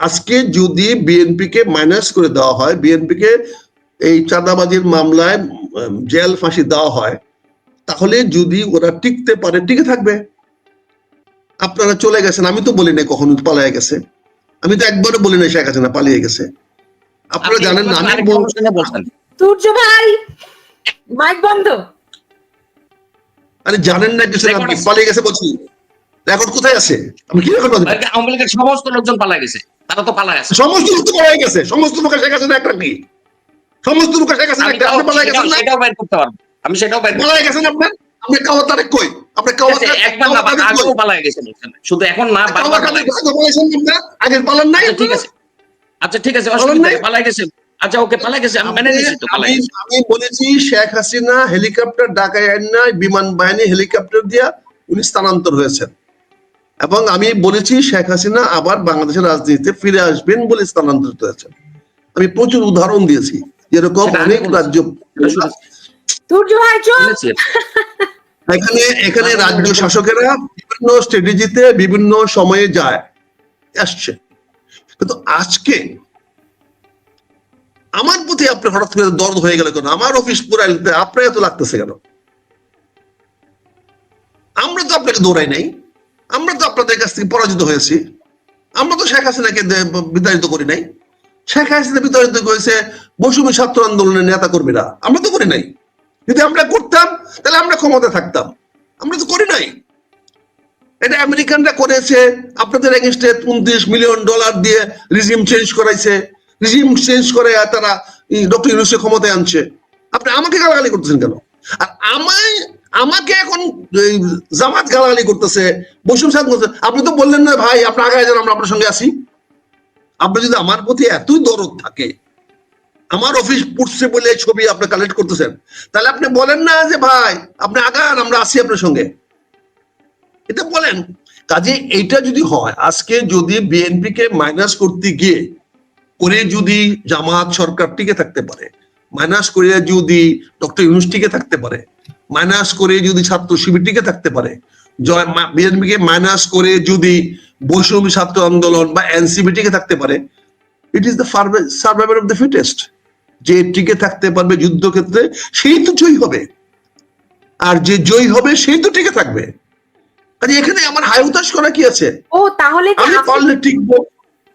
আজকে যদি বিএনপি কে মাইনাস করে দেওয়া হয় বিএনপি কে এই চাঁদাবাজির মামলায় জেল ফাঁসি দেওয়া হয় তাহলে যদি ওরা টিকতে পারে টিকে থাকবে। আপনারা চলে গেছেন আমি তো বলি নাই কখনো পালিয়ে গেছে। আমি তো একবারও বলি নাই শেখ হাসিনা পালিয়ে গেছে। আপনারা জানেন না আমি সূর্য ভাই মাইক বন্ধ। আরে জানেন না কিছু আপনি পালিয়ে গেছে বলছি। রেকর্ড কোথায় আছে? আমি কি রেকর্ড আওয়ামী লীগের সমস্ত লোকজন পালায় গেছে। তারা তো পালায় আছে। সমস্ত লোক তো পালিয়ে গেছে। সমস্ত লোক শেখ হাসিনা একটা কি সমস্ত লোক শেখ হাসিনা একটা আপনি পালিয়ে গেছেন সেটাও- বাইর করতে পারব। আমি সেটাও বাইর পালিয়ে গেছেন আপনার? আপনি কাওয়া তারিখ কই? আপনি কাওয়া। তারিখ একবার না? আগেও পালায় গেছে বলছেন শুধু এখন না বারবার পালায় গেছে। আগে পালান নাই আচ্ছা ঠিক আছে। আচ্ছা ঠিক আছে অসুবিধা নাই? পালায় গেছে আচ্ছা ওকে পালায় গেছে আমি মেনে নিয়েছি তো পালায় আমি গেছে আমি বলেছি শেখ হাসিনা হেলিকপ্টার ঢাকায় আইন বিমান বাহিনী হেলিকপ্টার দিয়া উনি স্থানান্তর হয়েছেন। এবং আমি বলেছি শেখ হাসিনা আবার বাংলাদেশের রাজনীতিতে ফিরে আসবেন বলে স্থানান্তরিত হয়েছেন। আমি প্রচুর উদাহরণ দিয়েছি যেরকম অনেক রাজ্য। এখানে এখানে রাজ্য শাসকেরা বিভিন্ন স্ট্র্যাটেজিতে বিভিন্ন সময়ে যায় আসছে। কিন্তু আজকে আমার প্রতি আপনার হঠাৎ করে দর্দ হয়ে গেল কেন? আমার অফিস পুরাই আপনার এত লাগতেছে কেন? আমরা তো আপনাকে দৌড়াই নাই। আমরা তো আপনাদের কাছ থেকে পরাজিত হয়েছি। আমরা তো শেখ হাসিনাকে বিতাড়িত করি নাই। শেখ হাসিনা বিতাড়িত করেছে বসুমি ছাত্র আন্দোলনের নেতা কর্মীরা আমরা তো করি নাই। যদি আমরা করতাম, তাহলে আমরা ক্ষমতা থাকতাম। আমরা তো করি নাই। এটা আমেরিকানরা করেছে, আপনাদের এগেনস্টে উনত্রিশ মিলিয়ন ডলার দিয়ে রিজিম চেঞ্জ করাইছে। রিজিম চেঞ্জ করে তারা ডক্টর ইউনুসকে ক্ষমতায় আনছে। আপনি আমাকে গালাগালি করতেছেন কেন? আর আমায় আমাকে এখন জামাত গালাগালি করতেছে বসুম সাহেব করতেছে। আপনি তো বললেন না, ভাই, আপনি আগে যান, আমরা আপনার সঙ্গে আসি আপনার যদি আমার প্রতি এতই দরদ থাকে, আমার অফিস পড়ছে বলে ছবি আপনি কালেক্ট করতেছেন, তাহলে আপনি বলেন না যে, ভাই, আপনি আগান, আমরা আসি আপনার সঙ্গে। এটা বলেন। কাজে এইটা যদি হয়, আজকে যদি বিএনপি কে মাইনাস করতে গিয়ে করে যদি জামাত সরকার টিকে থাকতে পারে মাইনাস করে যদি ডক্টর ইউনুস টিকে থাকতে পারে মাইনাস করে যদি ছাত্র শিবির টিকে থাকতে পারে। জয় বিএনপি মাইনাস করে যদি বৈষম্য ছাত্র আন্দোলন বা এনসিবি টিকে থাকতে পারে it is the survivor of the fittest যে টিকে থাকতে পারবে যুদ্ধক্ষেত্রে সেই তো জয়ী হবে। আর যে জয়ী হবে সেই তো টিকে থাকবে। কাজে এখানে আমার হাই উতাস করা কি আছে? ও তাহলে আমি পারলে টিকবো।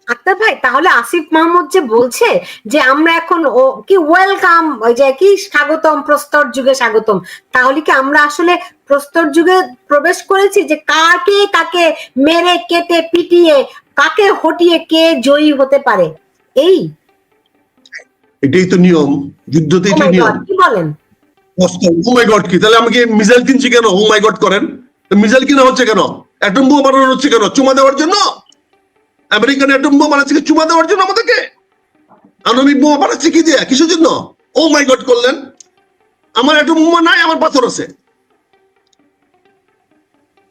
আক্তার ভাই তাহলে আসিফ মাহমুদ যে বলছে যে আমরা এখন ও কি ওয়েলকাম ওই যে কি স্বাগতম প্রস্তর যুগে স্বাগতম তাহলে কি আমরা আসলে প্রস্তর যুগে প্রবেশ করেছি? যে কাকে কাকে মেরে কেটে পিটিয়ে কাকে হটিয়ে কে জয়ী হতে পারে? এই। এটাই তো নিয়ম যুদ্ধতেই তো Oh নিয়ম। কি বলেন? ও মাই গড কি? তাহলে আমাকে মিসাইল কিনছি কেন? ও মাই গড করেন। মিসাইল কিনা হচ্ছে কেন? অ্যাটম বোমা বানানো হচ্ছে কেন? চুমা দেওয়ার জন্য? আমেরিকান অ্যাটম বোমা বানাচ্ছে চুমা দেওয়ার জন্য আমাদেরকে? আণবিক বোমা বানাচ্ছে কি দিয়ে? কিসের জন্য? ও মাই গড করলেন। আমার অ্যাটম বোমা নাই, আমার পাথর আছে।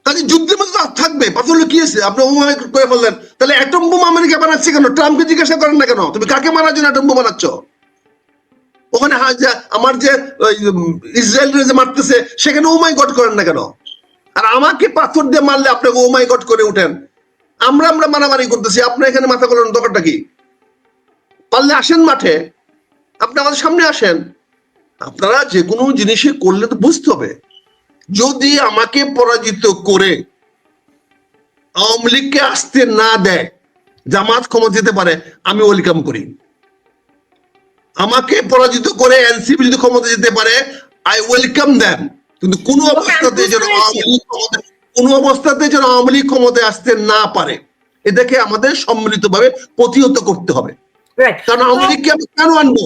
কাজে যুদ্ধের মধ্যে থাকবে। পাথর কি আছে? আপনি ও মাই গড করে ফেললেন। তাহলে অ্যাটম বোমা আমেরিকা বানাচ্ছে কেন? ট্রাম্পকে জিজ্ঞাসা করেন না কেন? তুমি কাকে মারার জন্য অ্যাটম বোমা বানাচ্ছ? ওখানে যে আমার যে ইসরায়েল যে মারতেছে, সেখানে ও মাই গড করেন না কেন? আর আমাকে পাথর দিয়ে মারলে আপনি ও মাই গড করে উঠেন। আমরা আমরা মারামারি করতেছি আপনার এখানে মাথা করানোর দরকারটা কি? পারলে আসেন মাঠে আপনি আমাদের সামনে আসেন। আপনারা যে কোনো জিনিসে করলে তো বুঝতে হবে। যদি আমাকে পরাজিত করে আওয়ামী লীগকে আসতে না দেয় জামাত ক্ষমতা যেতে পারে আমি ওয়েলকাম করি। আমাকে পরাজিত করে এনসিপি যদি ক্ষমতা যেতে পারে আই ওয়েলকাম দেন কিন্তু কোন অবস্থাতে যেন আওয়ামী লীগ ক্ষমতা কোন অবস্থাতে যেন আওয়ামী লীগ ক্ষমতায় আসতে না পারে এটাকে আমাদের সম্মিলিতভাবে প্রতিহত করতে হবে। কারণ আওয়ামী লীগকে আমি কেন আনব?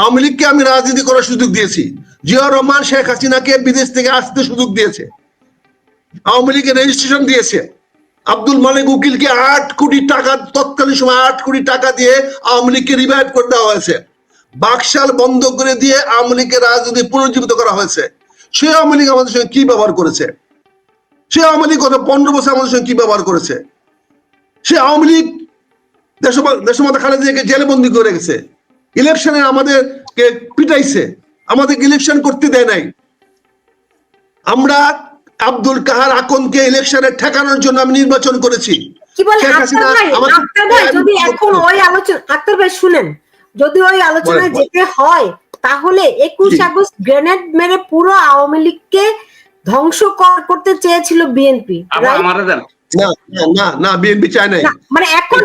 আওয়ামী লীগকে আমি রাজনীতি করার সুযোগ দিয়েছি। জিয়া রহমান শেখ হাসিনাকে বিদেশ থেকে আসতে সুযোগ দিয়েছে। আওয়ামী লীগের রেজিস্ট্রেশন দিয়েছে। আব্দুল মালিক উকিলকে আট কোটি টাকা তৎকালীন সময় আট কোটি টাকা দিয়ে আওয়ামী লীগকে রিভাইভ করে দেওয়া হয়েছে। বাকশাল বন্ধ করে দিয়ে আওয়ামী লীগের রাজনীতি পুনর্জীবিত করা হয়েছে। সে আওয়ামী লীগ আমাদের সঙ্গে কি ব্যবহার করেছে? সে আওয়ামী লীগ গত পনেরো বছর আমাদের সঙ্গে কি ব্যবহার করেছে? সে আওয়ামী লীগ দেশমা- দেশমাতা খালেদাকে জেলে বন্দি করে রেখেছে ইলেকশনে আমাদেরকে পিটাইছে। আমাদেরকে ইলেকশন করতে দেয় নাই। আমরা আব্দুল কাহার আকনকে ইলেকশনে ঠেকানোর জন্য আমি নির্বাচন করেছি। কি বলে? যদি এখন ওই আলোচনা আক্তার ভাই শুনেন। যদি ওই আলোচনায় যেতে হয় তাহলে একুশ আগস্ট গ্রেনেড মেরে পুরো আওয়ামী লীগকে ধ্বংস করতে চেয়েছিল বিএনপি না না, না না বিএনপি চায় নাই। মানে এখন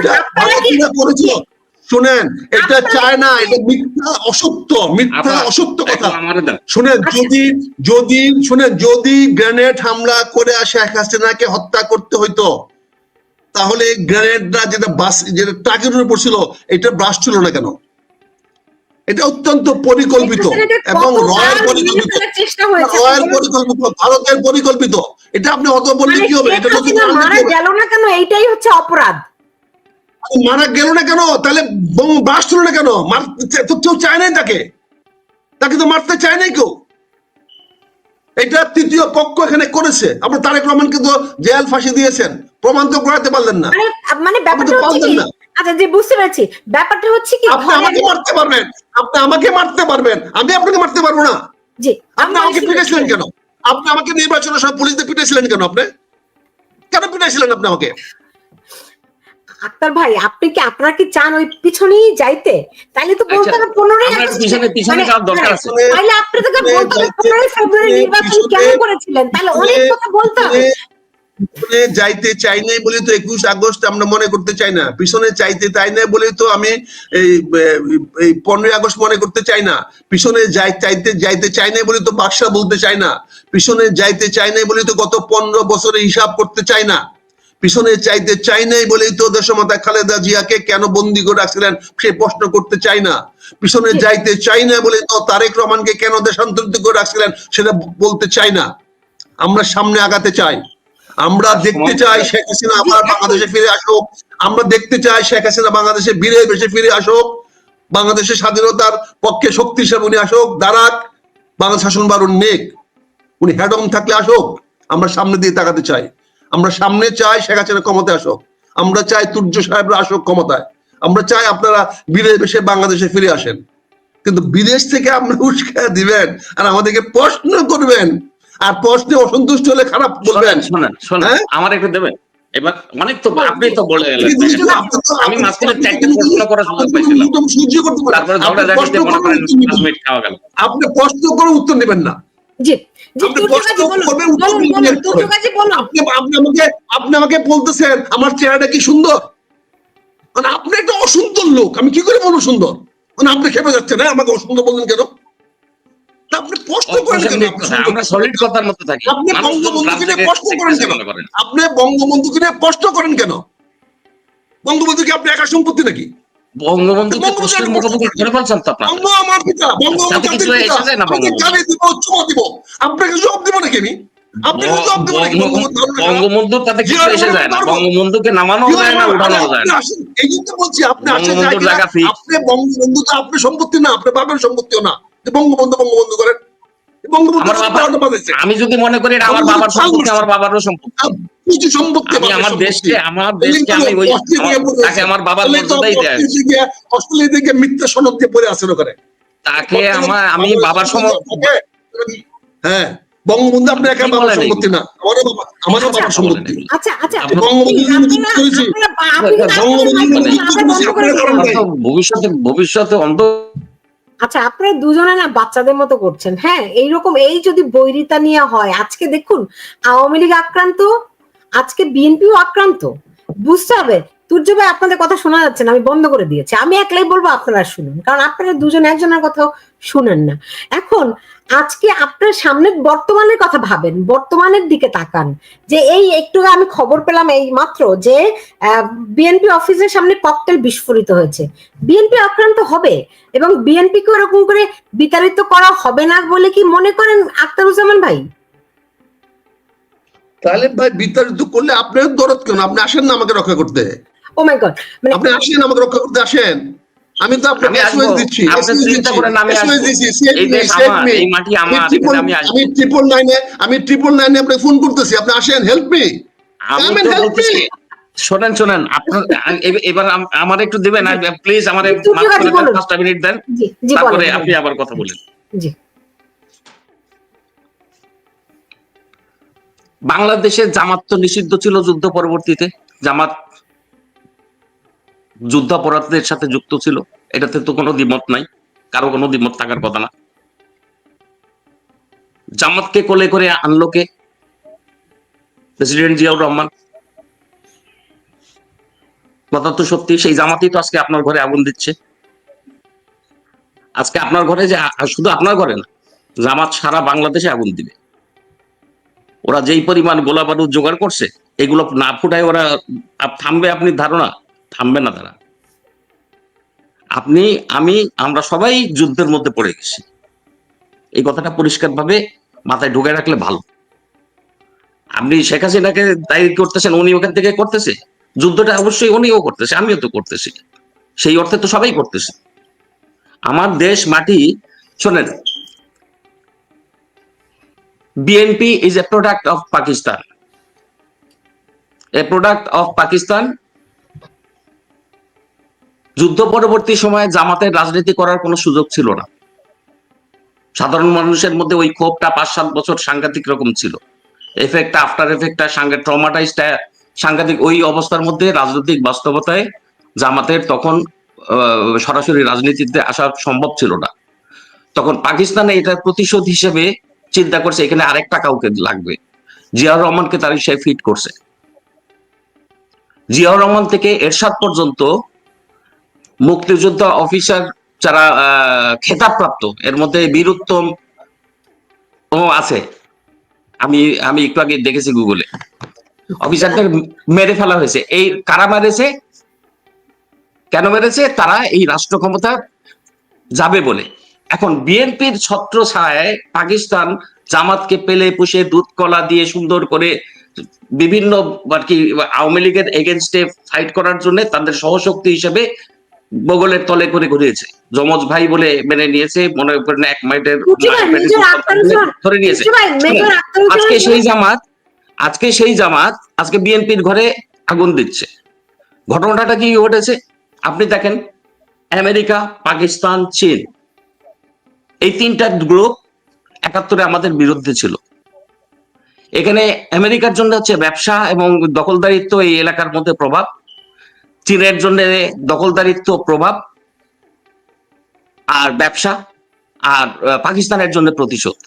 শুনেন এটা চায় না এটা মিথ্যা অসত্য মিথ্যা অসত্য কথা। শুনেন আচ্ছা। যদি যদি শুনেন যদি গ্রেনেড হামলা করে আসে শেখ হাসিনাকে হত্যা করতে হইতো তাহলে গ্রেনেডটা যেটা বাস যেটা ট্রাকের উপর ছিল এটা ব্রাশ ছিল না কেন? এটা অত্যন্ত পরিকল্পিত এবং রয়্যাল পরিকল্পিত। রয়্যাল পরিকল্পিত ভারতের পরিকল্পিত। এটা আপনি অত বললে মানে কি হবে? এটা আনলে মারা গেল না কেন? এইটাই হচ্ছে অপরাধ। মারা গেল না কেন? তাহলে বোম বাস ছিল না কেন? মারতে তো কেউ চায় নাই তাকে? তাকে তো মারতে চায় নাই কেউ? এটা তৃতীয় পক্ষ এখানে করেছে। আপনার তারেক রহমানকে তো জেল ফাঁসি দিয়েছেন। প্রমাণ তো করাতে পারলেন না। মানে ব্যাপারটা না। আচ্ছা যে বুঝতে পেরেছি। ব্যাপারটা হচ্ছে কি আপনি আমাকে মারতে পারবেন। আপনি আমাকে মারতে পারবেন। আমি আপনাকে মারতে পারব না। জি আপনি আমাকে পিটেছিলেন কেন? আপনি আমাকে নির্বাচনের সময় পুলিশ দিয়ে পিটেছিলেন কেন আপনি? কেন পিটেছিলেন আপনি আমাকে? আক্তার ভাই আপনি কি আপনারা কি চান ওই পিছনেই যাইতে? তাইলে তো বলতে আচ্ছা, হবে পনেরোই পিছনে- পিছনে মানে- যাওয়ার দরকার আছে। তাইলে আপনি তো বলতে হবে পনেরোই ফেব্রুয়ারি নির্বাচন কেন করেছিলেন? তাহলে অনেক কথা বলতে হবে। পিছনে যাইতে চাই নাই বলে তো একুশ আগস্ট আমরা মনে করতে চাই না। পিছনে চাইতে চাই না বলে তো আমি এই এই পনেরোই আগস্ট মনে করতে চাই না। পিছনে যাই চাইতে যাইতে চাই না বলে তো বাদশা বলতে চাই না। পিছনে যাইতে চাই না বলে তো গত পনেরো বছরে হিসাব করতে চাই না। পিছনে চাইতে চাই নাই বলেই তো দেশমাতা খালেদা জিয়াকে কেন বন্দি করে রাখছিলেন সে প্রশ্ন করতে চাই না। পিছনে যাইতে চাই না বলে তো তারেক রহমানকে কেন দেশান্তরিত করে রাখছিলেন সেটা বলতে চাই না। আমরা সামনে আগাতে চাই। আমরা দেখতে চাই শেখ হাসিনা আবার বাংলাদেশে ফিরে আসুক। আমরা দেখতে চাই শেখ হাসিনা বাংলাদেশে বীরে বেশে ফিরে আসুক। বাংলাদেশের স্বাধীনতার পক্ষে শক্তি হিসেবে উনি আসুক। দাঁড়াক বাংলা শাসন বারুন নেক। উনি হেডম থাকলে আসুক। আমরা সামনে দিয়ে তাকাতে চাই। আমরা সামনে চাই শেখ হাসিনা ক্ষমতায় আসুক। আমরা চাই তুর্য সাহেবরা আসুক ক্ষমতায়। আমরা চাই আপনারা বীরে বেশে বাংলাদেশে ফিরে আসেন। কিন্তু বিদেশ থেকে আপনারা উস্কা দিবেন আর আমাদেরকে প্রশ্ন করবেন আর প্রশ্নে অসন্তুষ্ট হলে খারাপ বলবেন। শোনেন শোনেন হ্যাঁ? আমার একটু দেবেন? এবার অনেক তো আপনি তো বলে গেলেন। আমি মাঝখানে চারটে প্রশ্ন করার সুযোগ পাইছিলাম। সহ্য করতে পারেন। তারপরে আপনি প্রশ্ন মনে করে করেন দিবেন। মিনিট খাওয়া গেল। আপনি প্রশ্ন করে উত্তর নেবেন না। জি আপনি দিবেন আমাকে আপনি আমাকে বলতেছেন আমার চেহারাটা কি সুন্দর? মানে আপনি একটা অসুন্দর লোক আমি কি করে বলব সুন্দর? মানে আপনি খেপে যাচ্ছেন হ্যাঁ? আমাকে অসুন্দর বললেন কেন? আপনি প্রশ্ন করেন কেন অপ্রাসঙ্গিক আপনি কথা, সুন্দর? আমরা সলিড কথার মতো থাকি। আপনি বঙ্গবন্ধুকে নিয়ে প্রশ্ন করেন কেন? আপনি বঙ্গবন্ধুকে নিয়ে প্রশ্ন করেন কেন? বঙ্গবন্ধু কি আপনি একা সম্পত্তি নাকি? বঙ্গবন্ধু প্রশ্নের মুখোমুখি করে বলছেন তো আপনারা। বঙ্গ আমার পিতা বঙ্গবন্ধু কিছু এসে যায় না বঙ্গবন্ধু? গালি দিব চুমা দিব। আপনাকে জবাব দিব নাকি আমি? আপনাকে জবাব দিব নাকি বঙ্গবন্ধু? ভালো লাগে না? বঙ্গবন্ধুর তাতে কিছু এসে যায় না। বঙ্গবন্ধুকে নামানো যায় না উঠানো যায় না। এই জন্য বলছি আপনি আপনি বঙ্গবন্ধু তো আপনার সম্পত্তি না আপনার বাবার সম্পত্তিও না। বঙ্গবন্ধু বঙ্গবন্ধু করেন। আমি যদি মনে করি আমার বাবার সম্পত্তি আমার বাবারও সম্পত্তি সম্পত্তি আমার দেশকে আমার দেশকে আমি ওই অস্ট্রেলিয়া আমার- পড়ে তাকে আমার বাবার মর্যাদাই দেয়। অস্ট্রেলিয়া থেকে মিথ্যা সনদ দিয়ে পড়ে আছেন ওখানে। তাকে আমার আমি বাবার সম হ্যাঁ বঙ্গবন্ধু আপনার একা বাবার সম্পত্তি না। আমারও বাবা আমারও বাবার সম্পত্তি। আচ্ছা আচ্ছা। বঙ্গবন্ধু তো ভবিষ্যতে ভবিষ্যতে অন্ধ আচ্ছা আপনারা দুজনে না বাচ্চাদের মতো করছেন। হ্যাঁ এইরকম এই যদি বৈরিতা নিয়ে হয়, আজকে দেখুন, আওয়ামী লীগ আক্রান্ত, আজকে বিএনপিও আক্রান্ত, বুঝতে হবে তুর্য ভাই, আপনাদের কথা শোনা যাচ্ছে না, আমি বন্ধ করে দিয়েছি। আমি একলাই বলব, আপনারা শুনুন। কারণ আপনারা দুজন একজনের কথাও শুনেন না। এখন, আজকে আপনার সামনে বর্তমানের কথা ভাবেন, বর্তমানের দিকে তাকান। যে এই একটু আমি খবর পেলাম এই মাত্র যে বিএনপি অফিসের সামনে ককটেল বিস্ফোরিত হয়েছে। বিএনপি আক্রান্ত হবে এবং বিএনপি কে ওরকম করে বিতাড়িত করা হবে না বলে কি মনে করেন আক্তারুজ্জামান ভাই? তাহলে ভাই, বিতাড়িত করলে আপনার দরদ কেন? আপনি আসেন না আমাকে রক্ষা করতে। ও মাই গড মানে আপনি আসেন আমাকে রক্ষা করতে আসেন। আমি তো আপনাকে এসওএস দিচ্ছি আপনি দিচ্ছি, এই মাটি আমার আমি আমি ট্রিপল নাইনে আমি ট্রিপল নাইনে আপনাকে ফোন করতেছি। আপনি আসেন হেল্প মি help বলতেছি শোনেন শোনেন আপনার এবার আমার একটু দিবেন প্লিজ আমার। পাঁচটা মিনিট দেন। তারপরে আপনি আবার কথা বলেন। জি। বাংলাদেশে জামাত তো নিষিদ্ধ ছিল যুদ্ধ পরবর্তীতে। জামাত যুদ্ধাপরাধীদের সাথে যুক্ত ছিল, এটাতে তো কোনো দ্বিমত নাই, কারও কোনো দ্বিমত থাকার কথা না। জামাতকে কোলে করে আনলো কে? প্রেসিডেন্ট জিয়াউর রহমান। কথা তো সত্যি, সেই জামাতই তো আজকে আপনার ঘরে আগুন দিচ্ছে। আজকে আপনার ঘরে যে শুধু আপনার ঘরে না, জামাত সারা বাংলাদেশে আগুন দিবে। ওরা যেই পরিমাণ গোলা বারুদ জোগাড় করছে, এগুলো না ফুটায় ওরা থামবে আপনি ধারণা? থামবে না তারা। আপনি, আমি, আমরা সবাই যুদ্ধের মধ্যে পড়ে গেছি। এই কথাটা পরিষ্কারভাবে মাথায় ঢুকে রাখলে ভালো। আপনি শেখ হাসিনাকে দায়ী করতেছেন, উনি ওখান থেকে করতেছে? যুদ্ধটা অবশ্যই উনিও করতেছে, আমিও তো করতেছি। সেই অর্থে তো সবাই করতেছে। আমার দেশ মাটি, শোনেন। BNP is a product of Pakistan a product of Pakistan যুদ্ধ পরবর্তী সময়ে জামাতের রাজনীতি করার কোনো সুযোগ ছিল না। সাধারণ মানুষের মধ্যে ওই ক্ষোভটা পাঁচ সাত বছর সাংঘাতিক রকম ছিল। এফেক্ট আফটার এফেক্টটা সাংঘাতিক ট্রমাটাইজটা সাংঘাতিক ওই অবস্থার মধ্যে রাজনৈতিক বাস্তবতায় জামাতের তখন সরাসরি রাজনীতিতে আসা সম্ভব ছিল না। তখন পাকিস্তানে এটার প্রতিশোধ হিসেবে চিন্তা করছে, এখানে আরেকটা কাউকে লাগবে। জিয়াউর রহমানকে তার সে ফিট করছে। জিয়াউর রহমান থেকে এরশাদ পর্যন্ত মুক্তিযোদ্ধা অফিসার যারা খেতাবপ্রাপ্ত, এর মধ্যে বীরুত্তম আছে। আমি আমি একটু আগে দেখেছি গুগলে অফিসারদের মেরে ফেলা হয়েছে। এই কারা মেরেছে? কেন মেরেছে? তারা এই রাষ্ট্র ক্ষমতা যাবে বলে। এখন বিএনপির ছত্র ছায় পাকিস্তান জামাতকে পেলে পুষে দুধ কলা দিয়ে সুন্দর করে বিভিন্ন আর কি আওয়ামী লীগের এগেনস্টে ফাইট করার জন্য তাদের সহশক্তি হিসেবে বগলের তলে করে ঘুরিয়েছে। যমজ ভাই বলে মেনে নিয়েছে মনে করেন এক মাইটের ধরে নিয়েছে। আজকে সেই জামাত আজকে সেই জামাত আজকে বিএনপির ঘরে আগুন দিচ্ছে। ঘটনাটা কি ঘটেছে? আপনি দেখেন আমেরিকা পাকিস্তান চীন এই তিনটা গ্রুপ একাত্তরে আমাদের বিরুদ্ধে ছিল। এখানে আমেরিকার জন্য হচ্ছে ব্যবসা এবং দখলদারিত্ব এই এলাকার মধ্যে প্রভাব। চীনের জন্য দখলদারিত্ব প্রভাব আর ব্যবসা আর পাকিস্তানের জন্য প্রতিশোধ।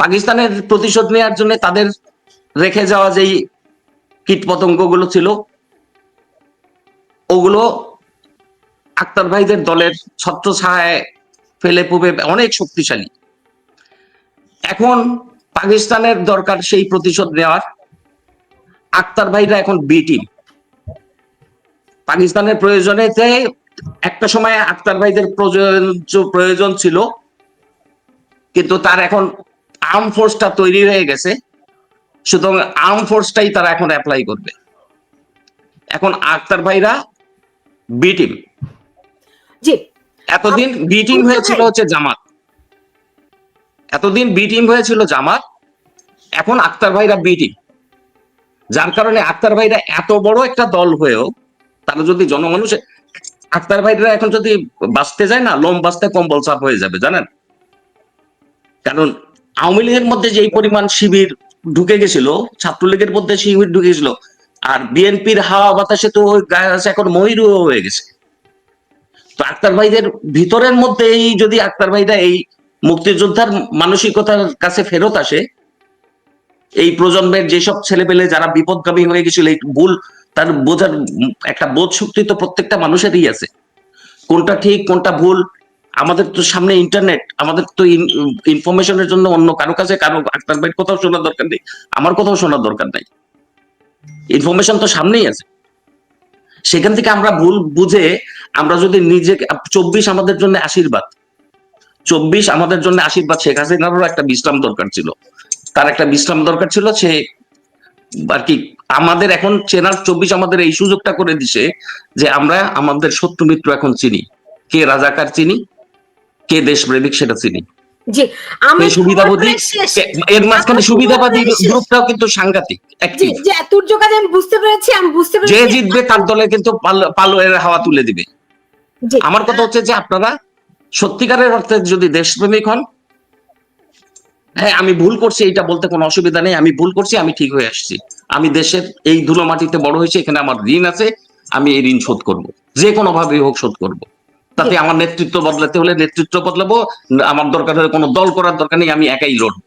পাকিস্তানের প্রতিশোধ নেওয়ার জন্য তাদের রেখে যাওয়া যেই কীট পতঙ্গগুলো ছিল, ওগুলো আক্তার ভাইদের দলের ছত্র ছায় ফেলে পুবে অনেক শক্তিশালী। এখন পাকিস্তানের দরকার সেই প্রতিশোধ নেওয়ার। আক্তার ভাইরা এখন বি টিম পাকিস্তানের প্রয়োজনে একটা সময় আক্তার ভাইদের প্রয়োজন প্রয়োজন ছিল। কিন্তু তার এখন আর্ম ফোর্সটা তৈরি হয়ে গেছে। সুতরাং আর্ম ফোর্সটাই তারা এখন অ্যাপ্লাই করবে। এখন আক্তার ভাইরা বি টিম জি। এতদিন বি টিম হয়েছিল হচ্ছে জামাত। এতদিন বি টিম হয়েছিল জামাত এখন আক্তার ভাইরা বি টিম যার কারণে আক্তার ভাইরা এত বড় একটা দল হয়েও তারা যদি জনমানুষে, আক্তার ভাইরা এখন যদি বাঁচতে যায় না, লোম বাঁচতে কম্বল চাপ হয়ে যাবে, জানেন? কারণ আওয়ামী লীগের মধ্যে যেই পরিমাণ শিবির ঢুকে গেছিল, ছাত্রলীগের মধ্যে শিবির ঢুকে গেছিল, আর বিএনপির হাওয়া বাতাসে তো এখন মহিরু হয়ে গেছে। তো আক্তার ভাইদের ভিতরের মধ্যে এই যদি আক্তার ভাইরা এই মুক্তিযোদ্ধার মানসিকতার কাছে ফেরত আসে, এই প্রজন্মের যেসব ছেলেপেলে যারা বিপদগামী হয়ে গেছিল, এই ভুল তার বোঝার একটা বোধ শক্তি তো প্রত্যেকটা মানুষেরই আছে। কোনটা ঠিক, কোনটা ভুল, আমাদের তো সামনে ইন্টারনেট আমাদের তো ইনফরমেশনের জন্য অন্য কারও কাছে কারও আক্তার ভাইয়ের কোথাও শোনার দরকার নেই, আমার কোথাও শোনার দরকার নাই। ইনফরমেশন তো সামনেই আছে। সেখান থেকে আমরা ভুল বুঝে আমরা যদি নিজে, চব্বিশ আমাদের জন্য আশীর্বাদ। চব্বিশ আমাদের জন্য আশীর্বাদ শেখ হাসিনারও একটা বিশ্রাম দরকার ছিল। তার একটা বিশ্রাম দরকার ছিল সে আর কি আমাদের এখন চেনার চব্বিশ আমাদের এই সুযোগটা করে দিছে যে আমরা আমাদের শত্রু মিত্র এখন চিনি। কে রাজাকার চিনি কে দেশপ্রেমিক সেটা চিনি। জি আমি সুবিধাবাদী প্রায় শেষ। কে- এর মাঝখানে সুবিধাবাদী গ্রুপটাও কিন্তু সাংঘাতিক যে তুর্য কাজে আমি বুঝতে পেরেছি আমি বুঝতে যে জিতবে তার দলে কিন্তু পাল- পালোয়ের হাওয়া তুলে দিবে। আমার কথা হচ্ছে যে আপনারা সত্যিকারের অর্থে যদি দেশপ্রেমিক হন হ্যাঁ আমি ভুল করছি এটা বলতে কোনো অসুবিধা নেই, আমি ভুল করছি, আমি ঠিক হয়ে আসছি। আমি দেশের এই ধুলো মাটিতে বড় হয়েছে, এখানে আমার ঋণ আছে, আমি এই ঋণ শোধ করব। যে কোনো ভাবে হোক শোধ করব। তাতে আমার নেতৃত্ব বদলাতে হলে নেতৃত্ব বদলাবো, আমার দরকার হলে কোনো দল করার দরকার নেই, আমি একাই লড়বো।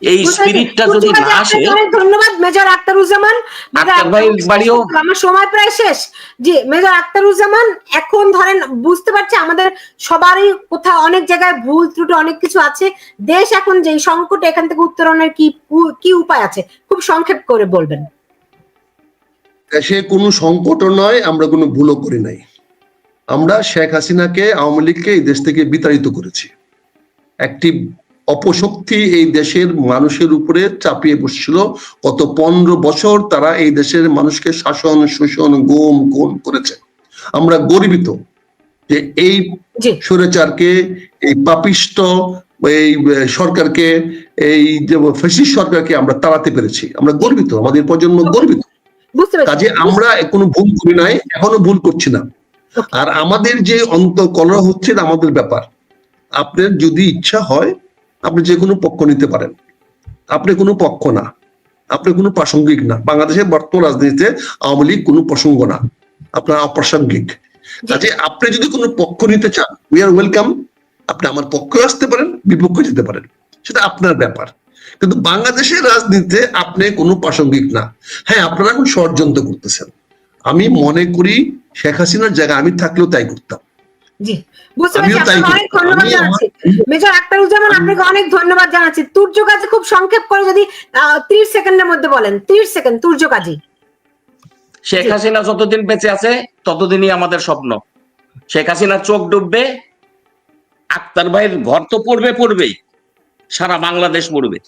এই স্পিরিটটা যদি না আসে ধন্যবাদ মেজর আক্তারুজ্জামান। বাড়িও- আমার সময় প্রায় শেষ। জি মেজর আক্তারুজ্জামান এখন ধরেন বুঝতে পারছি আমাদের সবারই কোথাও অনেক জায়গায় ভুল ত্রুটি অনেক কিছু আছে। দেশ এখন যে সংকট এখান থেকে উত্তরণের কি কি উপায় আছে খুব সংক্ষেপ করে বলবেন। দেশে কোনো সংকট নয় আমরা কোনো ভুলও করি নাই। আমরা শেখ হাসিনাকে আওয়ামী লীগকে এই দেশ থেকে বিতাড়িত করেছি। একটি অপশক্তি এই দেশের মানুষের উপরে চাপিয়ে বসছিল। গত পনেরো বছর তারা এই দেশের মানুষকে শাসন শোষণ গুম গুম করেছে। আমরা গর্বিত যে এই জি। স্বৈরাচারকে এই পাপিষ্ট এই সরকারকে এই যে ফেসিস সরকারকে আমরা তাড়াতে পেরেছি। আমরা গর্বিত আমাদের প্রজন্ম গর্বিত। কাজে আমরা কোনো ভুল করি নাই এখনও ভুল করছি না। আর আমাদের যে অন্ত কলহ হচ্ছে আমাদের ব্যাপার। আপনার যদি ইচ্ছা হয় আপনি যে কোনো পক্ষ নিতে পারেন। আপনি কোনো পক্ষ না। আপনি কোনো প্রাসঙ্গিক না। বাংলাদেশের বর্তমান রাজনীতিতে আওয়ামী লীগ কোনো প্রসঙ্গ না। আপনার অপ্রাসঙ্গিক। কাজে আপনি যদি কোনো পক্ষ নিতে চান উই আর ওয়েলকাম আপনি আমার পক্ষে আসতে পারেন বিপক্ষে যেতে পারেন। সেটা আপনার ব্যাপার। কিন্তু বাংলাদেশের রাজনীতিতে আপনি কোনো প্রাসঙ্গিক না। হ্যাঁ আপনারা এখন ষড়যন্ত্র করতেছেন। আমি মনে করি শেখ হাসিনার জায়গায় আমি থাকলেও তাই করতাম। জি বুঝতে পারছি অনেক ধন্যবাদ জানাচ্ছি। মেজর আক্তারুজ্জামান আপনাকে অনেক ধন্যবাদ জানাচ্ছি। তুর্য কাজী খুব সংক্ষেপ করে যদি ত্রিশ সেকেন্ডের মধ্যে বলেন। ত্রিশ সেকেন্ড তুর্য কাজী। শেখ হাসিনা যতদিন বেঁচে আছে ততদিনই আমাদের স্বপ্ন। শেখ হাসিনার চোখ ডুববে আক্তার ভাইয়ের ঘর তো পড়বে পড়বেই। সারা বাংলাদেশ পড়বে